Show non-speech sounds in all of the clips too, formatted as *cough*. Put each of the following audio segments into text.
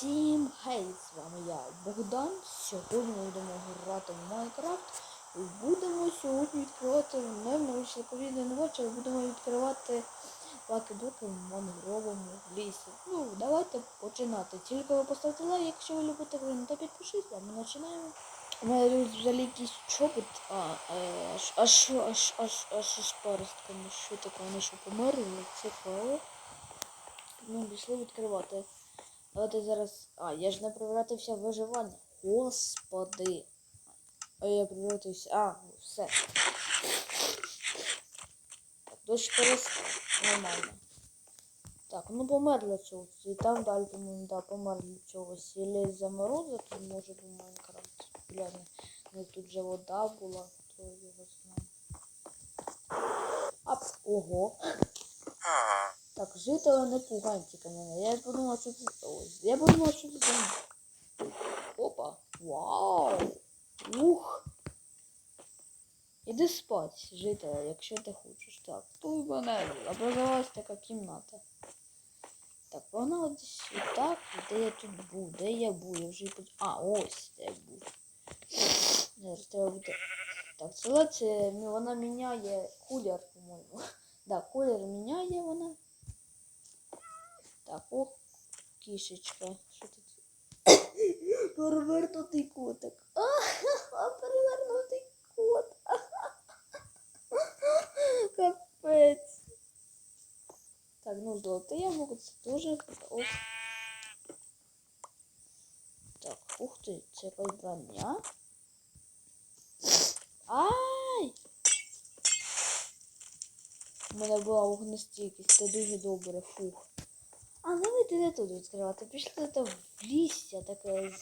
Всім гей, з вами я, Богдан. Сьогодні ми будемо грати в Майнкрафт. І Будемо сьогодні відкривати, не вийшло повідомлення не бачу, але будемо відкривати лаки-блоки в мангровому лісі. Ну, давайте починати. Тільки ви поставте лайк, якщо ви любите гру, та підпишіться, ми починаємо. У мене взагалі якийсь чобот, а, аж, аж, аж, аж, аж, аж паростками. Що таке, вони що померли? Це Цікаво. Ну, пішли відкривати. Давайте зараз. А, я ж не превратився в виживання. Господи. А я превратився. А, все. Дощ перестав. Нормально. Так, ну померли чогось. І там далі, по-моєму, да, померли чогось. Ілі замороза тут може в Майнкрафт. Глянь, ну тут же вода була, то його знає. Ап, ого. Так, жителя не пугайте мене. Я подумала, що це. Ой, я подумала, що це. Опа. Вау. Ух. Іди спать, жителя, якщо ти хочеш. Так, тут мене образувалась така кімната. Так, погнали десь так, де я тут був, де я був, я вже пот- А, ось де я був. Зараз треба буде. Так, це вона міняє кулер, по-моєму. *laughs* Да, колір міняє вона. Кішечка. Що тут? *coughs* Перевернутий котик. Перевернутий кот. *laughs* Капець. Так, ну золоте яблуко, це дуже ок. Так, ух ти, це броня. Ай! У мене була вогнестійкість, це дуже добре, фух. А давайте не тут відкривати. Пішли там в лістя таке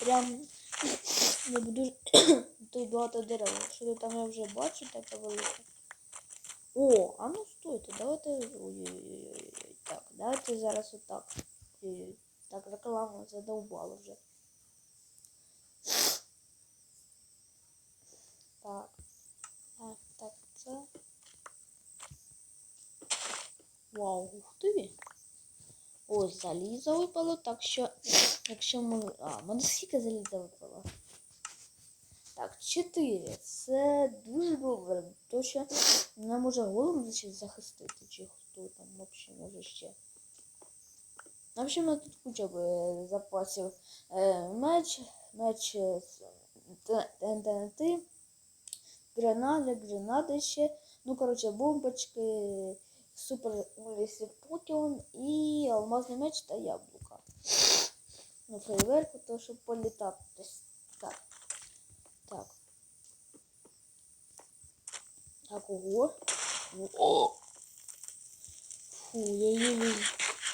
прям *coughs* не буду *coughs* тут багато дерев. Що там я вже бачу таке велике. О, а ну стойте, давайте. Ой-ой-ой. Так, давайте зараз отак. Так, реклама задовбала вже. *coughs* Так. Так, так, це. Вау, ух ти. Ось залізо випало, так що, якщо ми. А, мене скільки заліза випало? Так, 4. Це дуже добре. То що не може голим захистити, чи хто там взагалі може ще. В общем, мене тут куча би запасів. Е, меч, меч е, ТНТ, гранати, гранати ще. Ну, коротше, бомбочки, супер улісів покемон і алмазний меч та яблука. Ну, фейверку, то щоб політати десь. Так. Так. Так, ого. О! Фу, я її...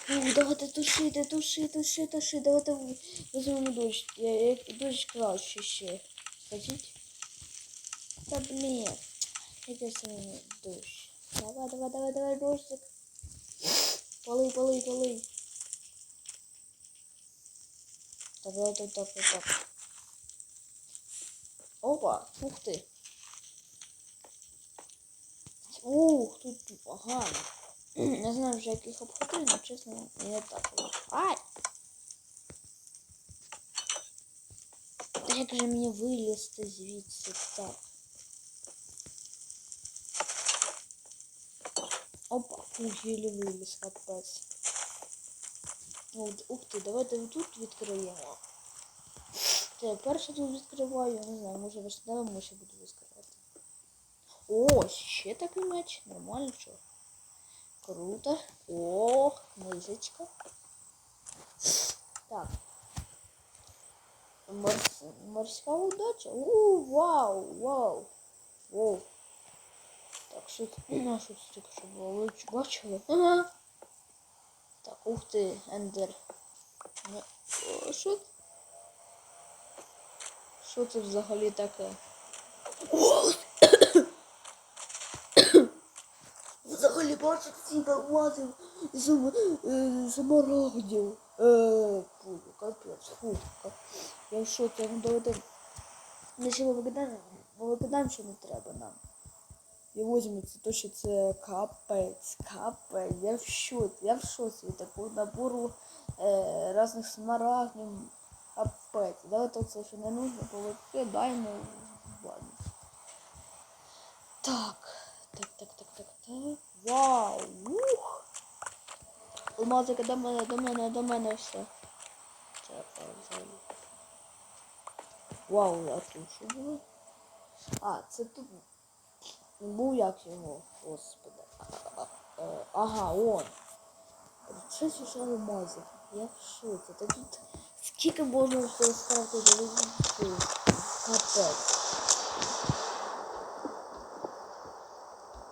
Фу, давайте тушити, туши, туши, туши. Давайте в- візьмемо дощ. Я, я, дощ краще ще. Хотіть? Та блін. Яке саме дощ. Давай, давай, давай, давай, дощик. Полий, полий, полий. Так, давайте так, так, так. Опа, ух ти. Ух, тут погано. Не знаю вже яких обходив, але чесно, не так. Ай! Та Як же мені вилізти звідси так? Опа, ух, єлі виліз, капець. Ух, ух ти, давайте тут відкриємо. Це я перше тут відкриваю, не знаю, може вишневому ще буду відкривати. О, ще такий меч. Нормально що. Круто. О, книжечка. Так. Морс... Морська удача. У, вау, вау. Вау. Що тут? А, що це що було? Бачили? Ага. Так, ух ти, ендер. Не- О, Що? Що це взагалі таке? О! Взагалі бачить ці алмазів з заморагдів. Е, фу, капець, фу. Я що це не доведе. Ми ще викидаємо, викидаємо, що не треба нам. І возьметься, то що це капець, капець. Я в шоці, я в шоці від такого набору е, різних смарагдів. Капець. Давайте це, що не нужно, повикидаємо в баню. Так, так, так, так, так, так. Вау! Ух! Алмазика до мене, до мене, до мене все. Це я взагалі. Вау, а тут що було? А, це тут був як його, господи. А, Ага, он. Шесть уже алмазів. Я в шоці. Та тут скільки можна все скрафтити? Капець.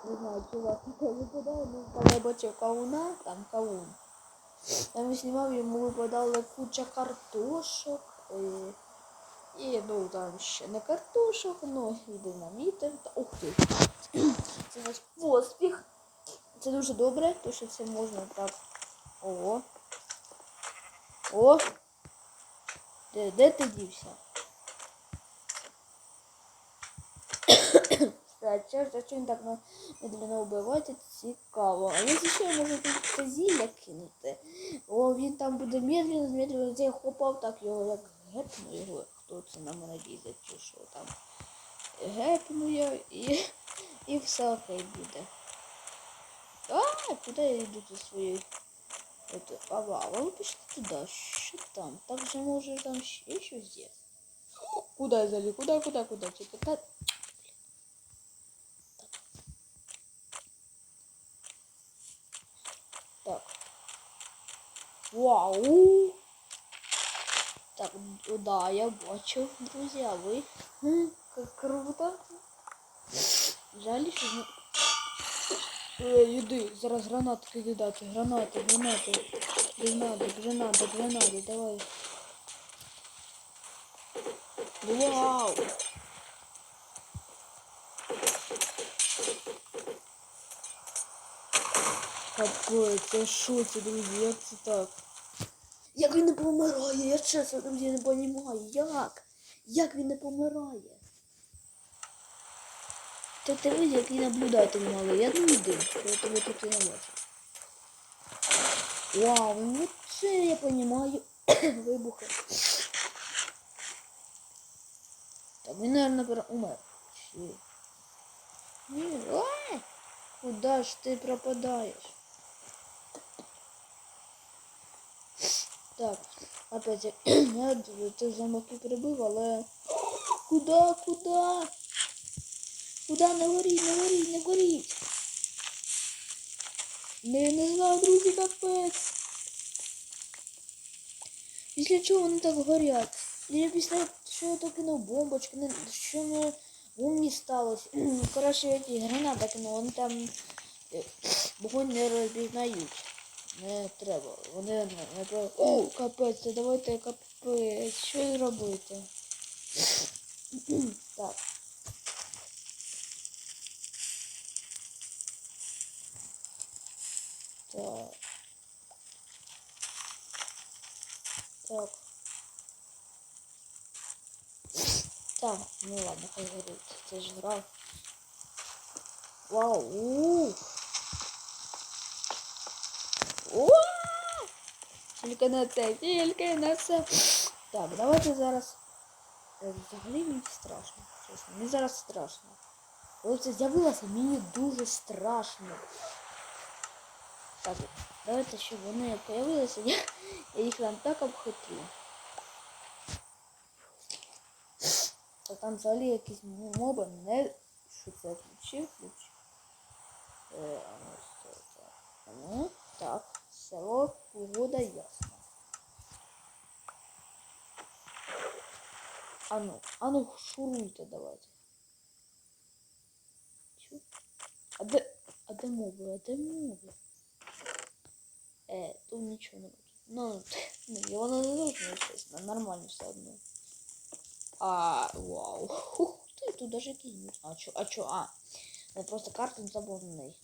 Не знаю, чувак таке випадає, ну там кавуна, там кавун. Там я знімав, йому випадала куча картошок. І ну там ще не картошок, ну і динаміти. Та, ух ти. Це наш поспіх. Це дуже добре, тому що це можна так. О. О. Де, де ти дівся? Чого він так медленно вбивати, цікаво. А якщо ще тут це зілля кинути, о, він там буде медленно, медленно, я хопав, так його як гепну його, хто це на мене лізе, чи що там. Гепну я і, і все окей буде. А, куди я йду зі своєю? Это, а, а ви пішли туди, що там? Так же може там ще щось є. Куда я заліз? Куда, куда, куда? Тільки та... Так. Вау! Так, да, я бачу, друзі, а ви? Хм, Как круто. Жаль, що не... Ей, іди, зараз гранати кидати, гранати, гранати. Гранати, гранати, гранати, давай. Вау! Капець, це що це, друзі, як це так? Як він не помирає? Я чесно, друзі, не розумію. Як? Як він не помирає? Та ти видиш, який наблюдатель малий. Я не йду, я тут і не бачу. Вау, ну це я розумію. *coughs* Вибухи. Так, він, наверное, пора... умер. Чи? Ні, ой! Куда ж ти пропадаєш? Так, опять я *clears throat* я тих замоків прибив, але... Куда, куда? Куда не горіть, не горіть, не горіть? Не, не знаю, друзі, капець. Після чого вони так горять? Я після я то кинув бомбочки, не, що не умні сталося. *clears throat* Коротше, я ті гранати кинув, вони там е, вогонь не розпізнають. Не треба. Вони не, про... О, капець, давайте капець. Що робити? *clears throat* так. Так. Так. Так, ну ладно, хай горить. Це ж гра. Вау! Ух! Тільки на це, тільки на це. Так, давайте зараз. Е, Взагалі мені страшно. Чесно, мені зараз страшно. Коли це з'явилося, мені дуже страшно. Так, давайте, щоб вони появилися, я, я їх там так обхоплю. Та там взагалі якісь моби не... Що це ключі? Ключ. Е, а ну? А ну, так, село, погода ясна. А ну, а ну, шуруйте давайте. Чу? А де, а де моби, а де моби? Е, тут нічого не буде. Ну, ну, воно не должно чесно, нормально все одно. А, вау. Ух ты, тут даже кинь. А чё, а чё, а? Это просто карта забавный.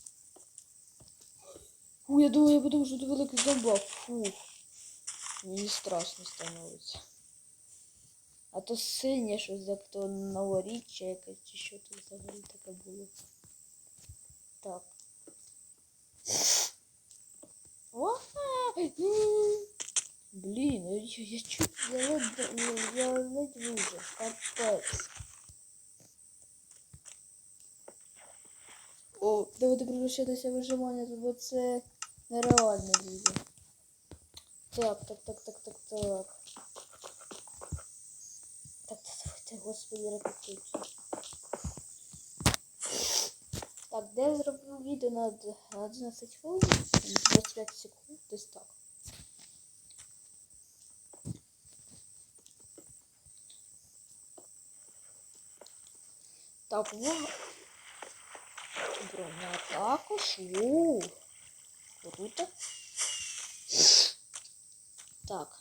Фу, я думаю, я подумав, що це великий зомбак. Фу. Мені страшно становиться. А то синє щось, як то новоріччя якесь, чи що тут взагалі таке було. Так. М. Блін, я, я, чуть я ледь, я, ледь вижив. Капець. О, давайте превращатися в виживання, бо це нереально буде. Так, так, так, так, так, так. Так, та давайте, господи, репетицію. Так, де я зроблю відео на д- на 11 хвилин, 25 секунд, десь так. Так, увага. Броня також. Воу. Круто. Так.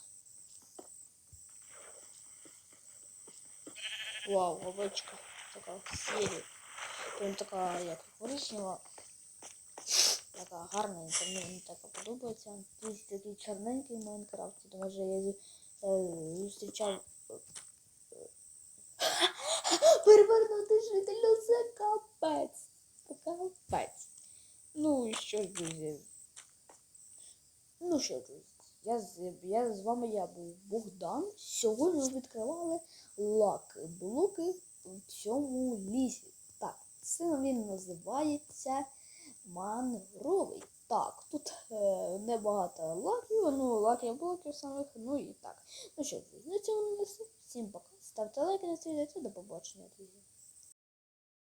Вау, овечка. Така серія. Прям така, як коричнева. Така гарненька, мені така подобається. Тут такий чорненький Майнкрафт. Тому що я е, зустрічав. Перевернути жителю це капець. Капець. Ну і що ж, друзі? Ну що, друзі, я з, я з вами я був Богдан. Сьогодні ми відкривали лак блоки в цьому лісі. Так, це він називається мангровий. Так, тут е, небагато лаків, ну лаків блоків самих, ну і так. Ну що, друзі, на цьому не все. Всім пока. Ставте лайки на цей відео. До побачення, друзі.